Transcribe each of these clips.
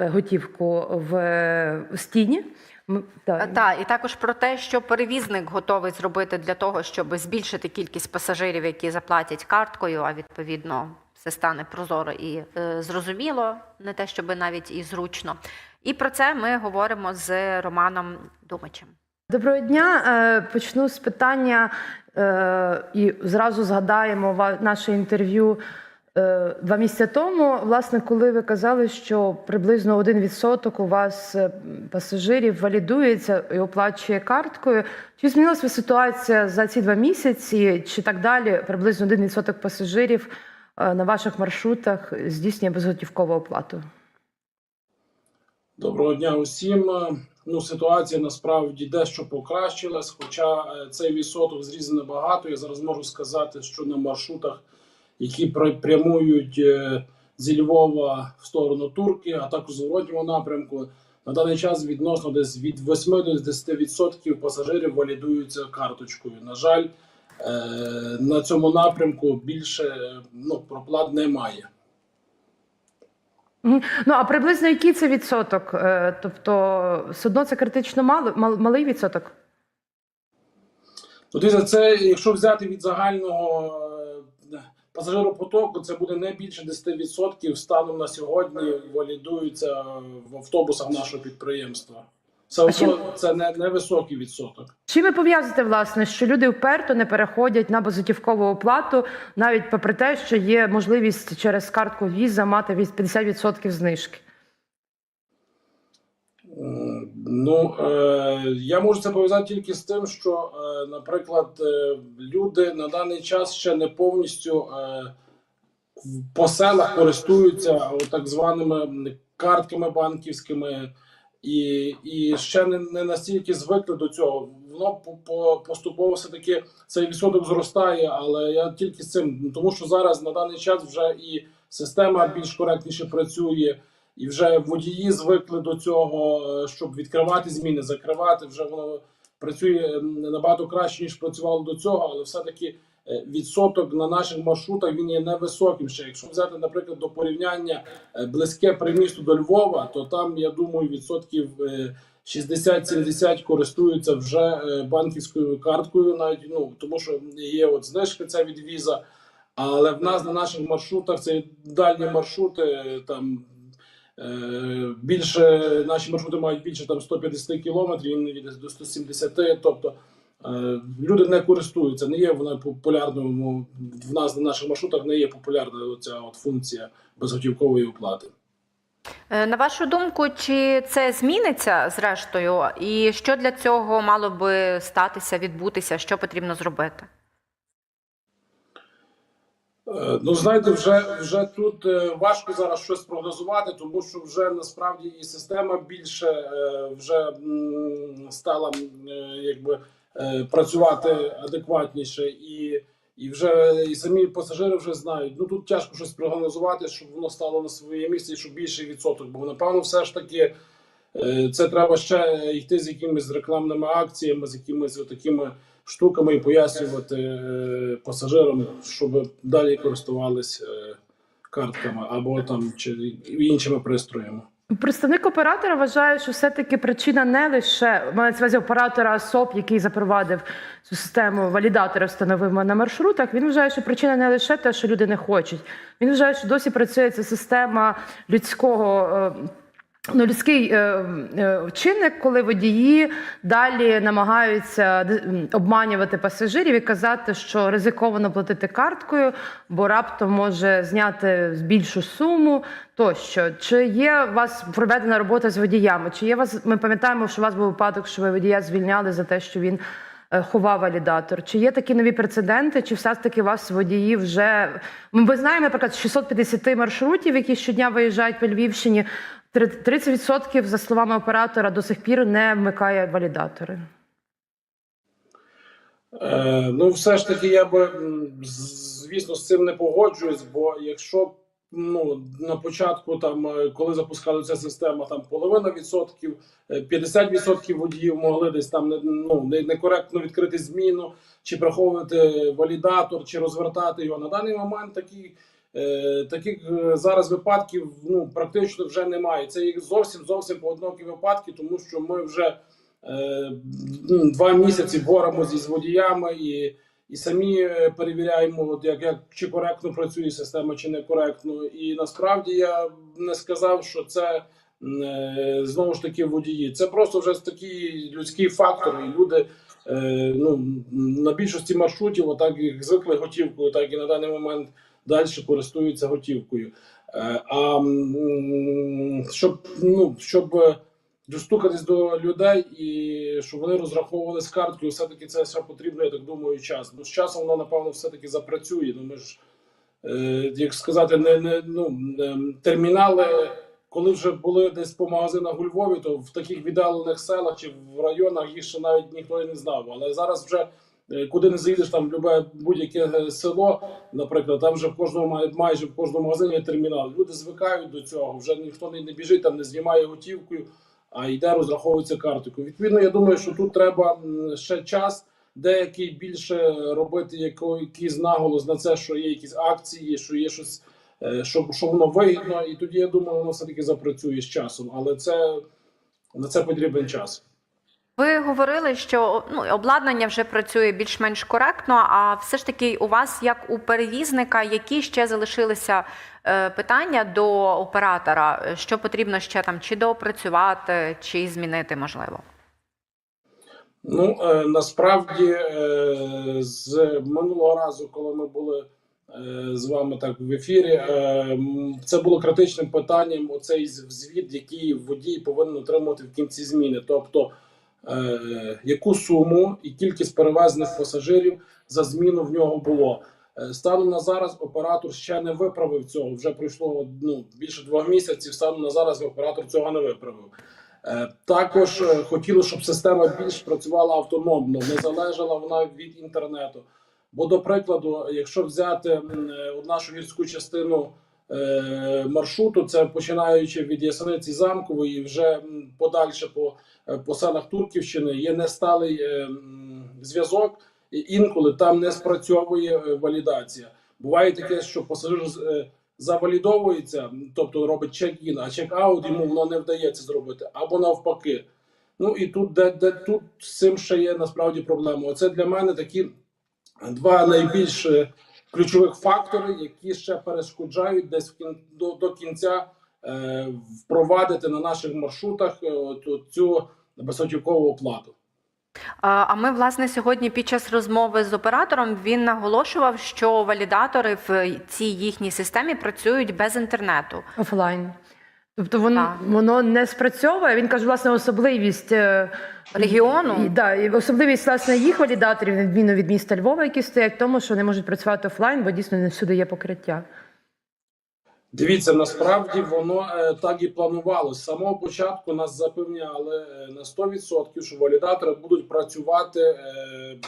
е, готівку в, стіні. М, так. Так, і також про те, що перевізник готовий зробити для того, щоб збільшити кількість пасажирів, які заплатять карткою, а відповідно все стане прозоро і е, зрозуміло, не те, щоб навіть і зручно. І про це ми говоримо з Романом Думачем. Доброго дня. Е, Почну з питання е, і зразу згадаємо наше інтерв'ю е, два місяці тому. Власне, коли ви казали, що приблизно 1% у вас е, пасажирів валідується і оплачує карткою. Чи змінилася ситуація за ці два місяці? Чи так далі приблизно 1% пасажирів е, на ваших маршрутах здійснює безготівкову оплату? Доброго дня усім. Е, Ну, ситуація насправді дещо покращилась, хоча е, цей відсоток зріз небагато. Я зараз можу сказати, що на маршрутах, які пр- прямують е, зі Львова в сторону Турки, а також в зворотньому напрямку, на даний час відносно десь від 8 до 10% пасажирів валідуються карточкою. На жаль, е, на цьому напрямку більше е, ну, проплат немає. Ну а приблизно який це відсоток? Тобто, все одно це критично мало, малий відсоток? Ну, це якщо взяти від загального пасажиропотоку, це буде не більше 10% станом на сьогодні Валідується в автобусах нашого підприємства. Це, А чим- це не, не високий відсоток. Чим ви пов'язуєте, власне, що люди вперто не переходять на безготівкову оплату, навіть попри те, що є можливість через картку Visa мати від 50% знижки? Ну е, я можу це пов'язати тільки з тим, що, е, наприклад, е, люди на даний час ще не повністю е, по селах користуються так званими картками банківськими, і, і ще не, не настільки звикли до цього. Воно по, поступово все таки цей відсоток зростає, але я тільки з цим, тому що зараз на даний час вже і система більш коректніше працює. І вже водії звикли до цього, е, щоб відкривати зміни, закривати. Вже воно працює набагато краще ніж працювало до цього, але все-таки е, відсоток на наших маршрутах він є невисоким. Ще якщо взяти, наприклад, до порівняння е, близьке примісту до Львова, то там я думаю, відсотків е, 60-70 користуються вже е, банківською карткою, навіть ну тому, що є от знижка ця від віза. Але в нас на наших маршрутах це дальні маршрути е, там. Е, Більше наші маршрути мають більше там 150 кілометрів, іноді до 170. Тобто е, люди не користуються, не є вона популярною. ну, В нас на наших маршрутах не є популярна ця от функція безготівкової оплати. Е, На вашу думку, чи це зміниться зрештою? І що для цього мало би статися, відбутися? Що потрібно зробити? Е, Ну, знаєте, вже вже тут е, важко зараз щось прогнозувати, тому що вже насправді і система більше е, вже стала якби працювати адекватніше, і, і вже і самі пасажири вже знають. Ну тут тяжко щось прогнозувати, щоб воно стало на своє місце і щоб більший відсоток. Бо напевно, все ж таки це треба ще йти з якимись рекламними акціями, з якимись такими штуками і пояснювати е, пасажирам, щоб далі користувались е, картками або там чи іншими пристроями. Представник оператора вважає, що все-таки причина не лише мається увазі оператора ОСОП, який запровадив цю систему валідатора, встановив на маршрутах. Він вважає, що причина не лише те, що люди не хочуть. Він вважає, що досі працює ця система людського. Е, Ну, людський е, е, чинник, коли водії далі намагаються обманювати пасажирів і казати, що ризиковано платити карткою, бо раптом може зняти більшу суму. Тощо, чи є у вас проведена робота з водіями? Чи є у вас? Ми пам'ятаємо, що у вас був випадок, що ви водія звільняли за те, що він е, ховав валідатор. Чи є такі нові прецеденти? Чи все ж таки вас водії вже ми знаємо, наприклад, з 650 маршрутів, які щодня виїжджають по Львівщині. 30% за словами оператора до сих пір не вмикає валідатори. Е, ну, все ж таки, я би звісно з цим не погоджуюсь, бо якщо ну на початку, там е, коли запускали ця система, там половина відсотків, е, 50% водіїв могли десь там не- ну не- некоректно відкрити зміну, чи приховувати валідатор, чи розвертати його. На даний момент такий таких е, зараз випадків ну практично вже немає. Це їх зовсім зовсім поодинокі випадки, тому що ми вже е, ну, два місяці боремося з водіями і. І самі е, перевіряємо, от як, як чи коректно працює система, чи не коректно. І насправді я не сказав, що це е, знову ж таки водії. Це просто вже такий людський фактор. І люди е, ну, на більшості маршрутів, отак як звикли готівкою, так і на даний момент далі користуються готівкою. Е, а щоб ну щоб е, достукатись до людей і щоб вони розраховували з карткою, все-таки це все потрібно, я так думаю, час. Ну, з часом воно, напевно, все-таки запрацює. Ну, ми ж, е, як сказати, не, не, ну, термінали, коли вже були десь по магазинах у Львові, то в таких віддалених селах чи в районах їх ще навіть ніхто і не знав. Але зараз вже куди не заїдеш, там любе будь-яке е, село, наприклад, там вже в кожному майже в кожному магазині є термінал. Люди звикають до цього. Вже ніхто не, не біжить, там не знімає готівкою, а йде розраховується картою. Відповідно, я думаю, що тут треба ще час. Деякий більше робити якийсь наголос на це, що є якісь акції, що є щось, е, що, що воно вигідно, і тоді я думаю, воно все таки запрацює з часом. Але це на це потрібен час. Ви говорили, що ну, обладнання вже працює більш-менш коректно, а все ж таки у вас, як у перевізника, які ще залишилися е, питання до оператора, що потрібно ще там чи доопрацювати, чи змінити можливо? Ну е, насправді е, з минулого разу, коли ми були е, з вами так в ефірі, е, це було критичним питанням. Оцей звіт, який водій повинен отримувати в кінці зміни, тобто яку суму і кількість перевезених пасажирів за зміну в нього було. Е, Станом на зараз оператор ще не виправив цього. Вже пройшло ну більше двох місяців. Станом на зараз оператор цього не виправив. Е, Також е, хотіли, щоб система більш працювала автономно, не залежала вона від інтернету. Бо, до прикладу, якщо взяти е, нашу гірську частину е, маршруту, це починаючи від Ясениці Замкової, вже подальше по, е, по селах Турківщини, є несталий е, зв'язок, і інколи там не спрацьовує е, валідація. Буває таке, що пасажир е, завалідовується, тобто робить чек-ін, а чек-аут йому воно не вдається зробити, або навпаки. Ну і тут, де, де тут з цим ще є насправді проблема. Оце для мене такі два найбільш е, ключових фактори, які ще перешкоджають десь кін, до, до кінця е, впровадити на наших маршрутах е, цю безготівкову оплату. А ми, власне, сьогодні під час розмови з оператором він наголошував, що валідатори в цій їхній системі працюють без інтернету. офлайн. Тобто воно, Так. воно не спрацьовує. Він каже, власне, особливість е, Регіону? І, да, і особливість власне їх валідаторів, відміну від міста Львова, які стоять, в тому, що вони можуть працювати офлайн, бо дійсно не всюди є покриття. Дивіться, насправді воно е, так і планувалось. З самого початку нас запевняли е, на 100%, що валідатори будуть працювати е,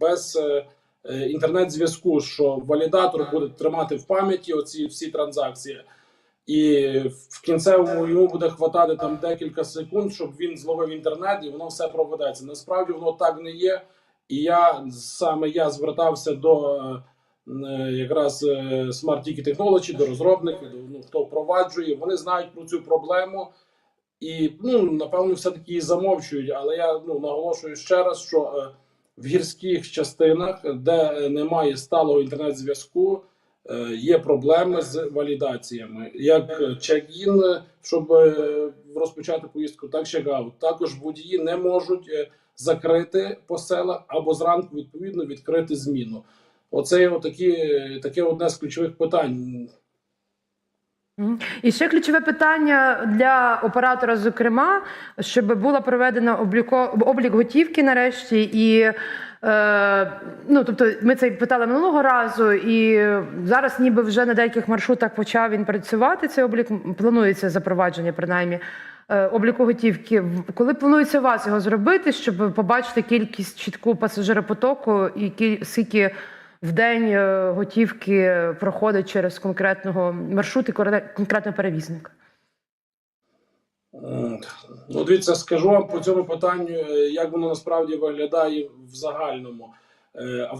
без е, е, інтернет-зв'язку, що валідатор буде тримати в пам'яті оці всі транзакції, і в кінцевому йому буде хватати там декілька секунд, щоб він зловив інтернет, і воно все проведеться. Насправді воно так не є. І я саме я звертався до. Е, якраз е, Smart Ticket Technology, до розробників, до ну, хто впроваджує, вони знають про цю проблему і ну напевно, все таки її замовчують. Але я ну наголошую ще раз, що е, в гірських частинах, де немає сталого інтернет-зв'язку, є проблеми з валідаціями, як чек-ін, щоб розпочати поїздку, так чек-аут. Також водії не можуть закрити по селах або зранку відповідно відкрити зміну. Оце отакі, таке одне з ключових питань. І ще ключове питання для оператора, зокрема, щоб була проведена облік готівки нарешті. І е, ну, тобто, ми це питали минулого разу, і зараз, ніби вже на деяких маршрутах почав він працювати. Цей облік планується запровадження, принаймні. е, Обліку готівки, коли планується вас його зробити, щоб побачити кількість чітку пасажиропотоку і кі- скільки в день е, готівки проходить через конкретного маршрут і конкретного перевізника. Ну, дивіться, скажу вам по цьому питанню, е, як воно насправді виглядає в загальному. е,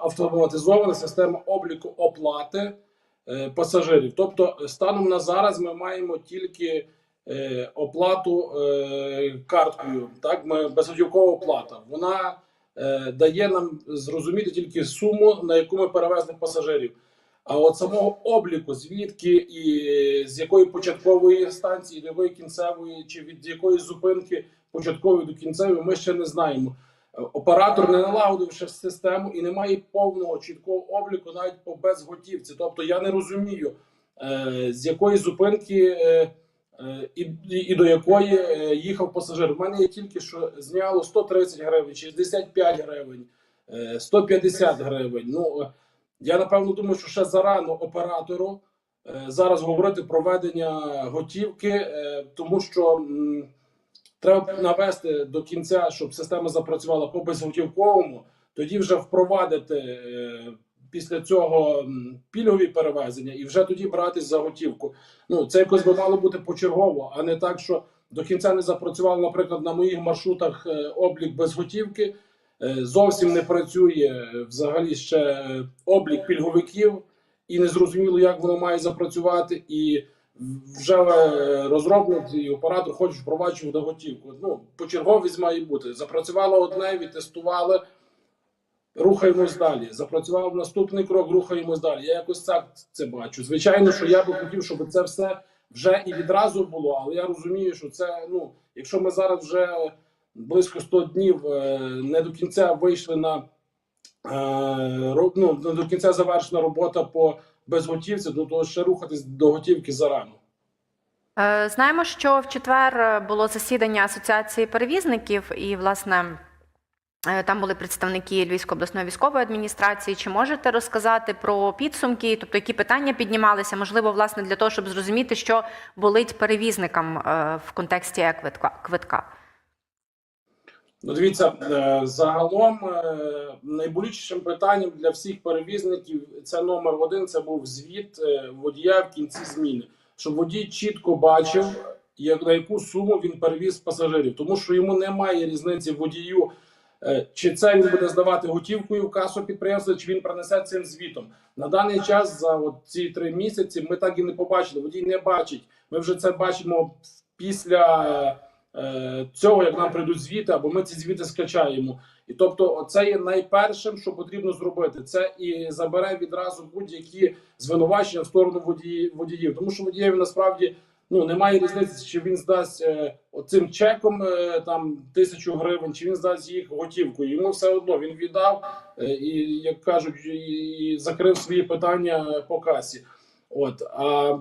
автоматизована система обліку оплати е, пасажирів. Тобто, станом на зараз ми маємо тільки е, оплату е, карткою. Так, ми безготівкова оплата. Вона е, дає нам зрозуміти тільки суму, на яку ми перевезли пасажирів. А от самого обліку, звідки і з якої початкової станції, до якої кінцевої, чи від якої зупинки початкової до кінцевої, ми ще не знаємо. Е, Оператор не налагодив ще систему і не має повного чіткого обліку навіть по безготівці. Тобто я не розумію, е, з якої зупинки е, е, і, і, і до якої е, їхав пасажир. У мене є тільки що зняло 130 гривень, 65 гривень, е, 150 гривень. Ну е, я напевно думаю, що ще зарано оператору е, зараз говорити про ведення готівки, е, тому що треба навести до кінця, щоб система запрацювала по безготівковому, тоді вже впровадити е, після цього пільгові перевезення і вже тоді братись за готівку. Ну це якось би мало бути почергово, а не так, що до кінця не запрацював, наприклад, на моїх маршрутах е, облік без готівки. Е, Зовсім не працює е, взагалі ще облік пільговиків, і не зрозуміло, як воно має запрацювати. І вже розробник і оператор хочуть впроваджувати готівку. Ну, почерговість має бути. Запрацювало одне, відтестували, рухаємось далі. Запрацював наступний крок, рухаємось далі. Я якось так це бачу. Звичайно, що я би хотів, щоб це все вже і відразу було, але я розумію, що це ну, якщо ми зараз вже близько 100 днів е, не до кінця вийшли на е, ну, не до кінця завершена робота по безготівці, то, то ще рухатись до готівки зарано. Е, Знаємо, що в четвер було засідання Асоціації перевізників, і, власне, там були представники Львівської обласної військової адміністрації. Чи можете розказати про підсумки, тобто які питання піднімалися, можливо, власне, для того, щоб зрозуміти, що болить перевізникам е, в контексті е-квитка? квитка? Ну, дивіться, е, загалом е, найболючішим питанням для всіх перевізників це номер один. Це був звіт е, водія в кінці зміни, щоб водій чітко бачив, як на яку суму він перевіз пасажирів, тому що йому немає різниці водію, е, чи це він буде здавати готівкою в касу підприємства, чи він принесе цим звітом. На даний час за ці три місяці ми так і не побачили. Водій не бачить. Ми вже це бачимо після. е, е, Цього як нам прийдуть звіти, або ми ці звіти скачаємо, і тобто, це є найпершим, що потрібно зробити. Це і забере відразу будь-які звинувачення в сторону водії, водіїв, тому що водієві насправді ну немає різниці, чи він здасть е, оцим чеком е, там тисячу гривень, чи він здасть їх готівкою. Йому все одно він віддав е, і як кажуть, і, закрив свої питання по касі. От а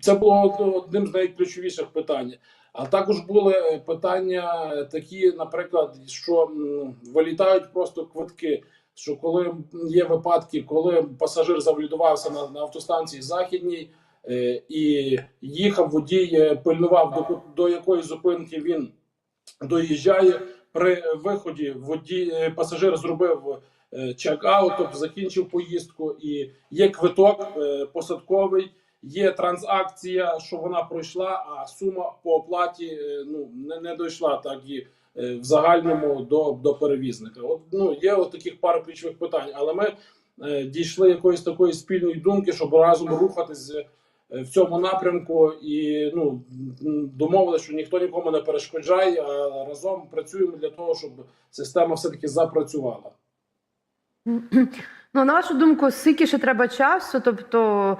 це було одним з найключовіших питань. А також були е, питання такі, наприклад, що вилітають просто квитки. Що коли є випадки, коли пасажир завлюдувався на, на автостанції західній і їхав водій, е, пильнував до, до якої зупинки він доїжджає. При виході водій е, пасажир зробив е, чек-аут, тобто закінчив поїздку, і є квиток е, посадковий є транзакція, що вона пройшла, а сума по оплаті е, ну не, не дійшла так і е, в загальному до, до перевізника. От ну є от таких пару ключових питань, але ми е, дійшли якоїсь такої спільної думки, щоб разом рухатись е, в цьому напрямку, і ну домовили, що ніхто нікому не перешкоджає, а разом працюємо для того, щоб система все таки запрацювала. Ну, на вашу думку, скільки ще треба часу? Тобто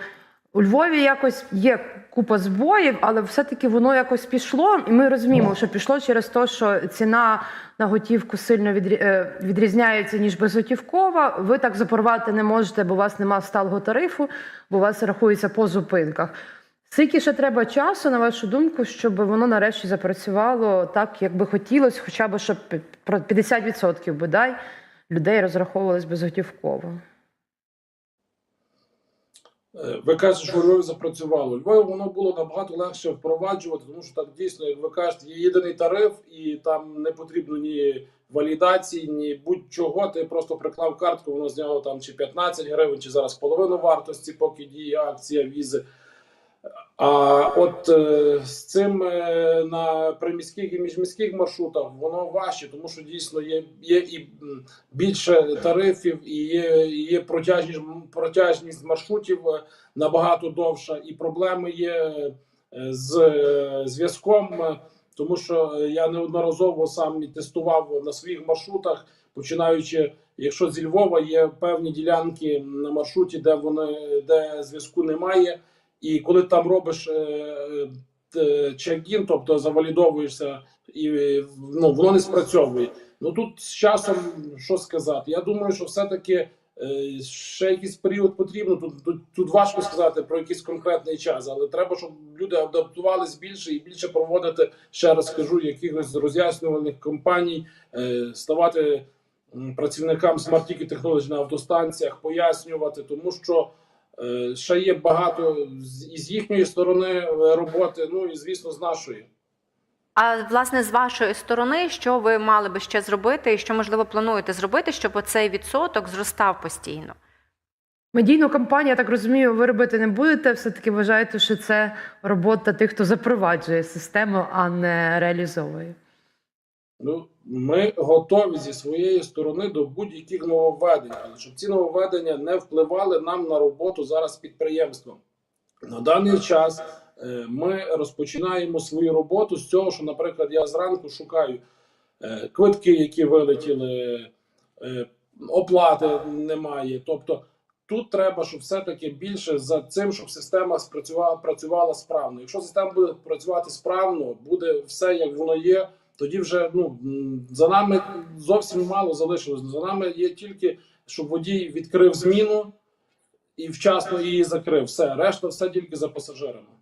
у Львові якось є купа збоїв, але все-таки воно якось пішло, і ми розуміємо, що пішло через те, що ціна на готівку сильно е, відрізняється, ніж безготівкова. Ви так запорвати не можете, бо у вас немає сталого тарифу, бо у вас рахується по зупинках. Скільки ще треба часу, на вашу думку, щоб воно нарешті запрацювало так, як би хотілося, хоча б щоб про 50% бодай людей розраховувались безготівково. Е, Ви кажете, що Львові запрацювало. Львові воно було набагато легше впроваджувати, тому що так дійсно, як ви кажете, є єдиний тариф, і там не потрібно ні валідації, ні будь-чого. Ти просто приклав картку, воно зняло там чи 15 гривень, чи зараз половину вартості, поки діє акція візи. А от е, з цим е, на приміських і міжміських маршрутах воно важче, тому що дійсно є, є і більше тарифів, і є, є протяжність, протяжність маршрутів е, набагато довша, і проблеми є з зв'язком, тому що я неодноразово сам тестував на своїх маршрутах, починаючи, якщо зі Львова є певні ділянки на маршруті, де вони де зв'язку немає. І коли там робиш е, е, тобто завалідовуєшся, і е, ну, воно не спрацьовує. Ну тут з часом що сказати? Я думаю, що все-таки ще якийсь період потрібно. Тут, тут, тут важко сказати про якийсь конкретний час, але треба, щоб люди адаптувались більше і більше проводити, ще раз скажу, якихось роз'яснювальних компаній, ставати працівникам Smart Ticket Technology на автостанціях, пояснювати, тому що. Е, Ще є багато з- із їхньої сторони е, роботи, ну і звісно, з нашої. А власне, з вашої сторони, що ви мали би ще зробити, і що можливо плануєте зробити, щоб оцей відсоток зростав постійно? Медійну кампанію, я так розумію, ви робити не будете. Все-таки вважаєте, що це робота тих, хто запроваджує систему, а не реалізовує. Ну, ми готові зі своєї сторони до будь-яких нововведень, але щоб ці нововведення не впливали нам на роботу зараз підприємством. На даний час е, ми розпочинаємо свою роботу з цього, що, наприклад, я зранку шукаю е, квитки, які вилетіли, е, оплати немає. Тобто тут треба, щоб все-таки більше за цим, щоб система спрацювала працювала справно. Якщо система буде працювати справно, буде все як воно є. Тоді вже ну за нами зовсім мало залишилось. За нами є тільки, щоб водій відкрив зміну і вчасно її закрив. Все, решта все тільки за пасажирами.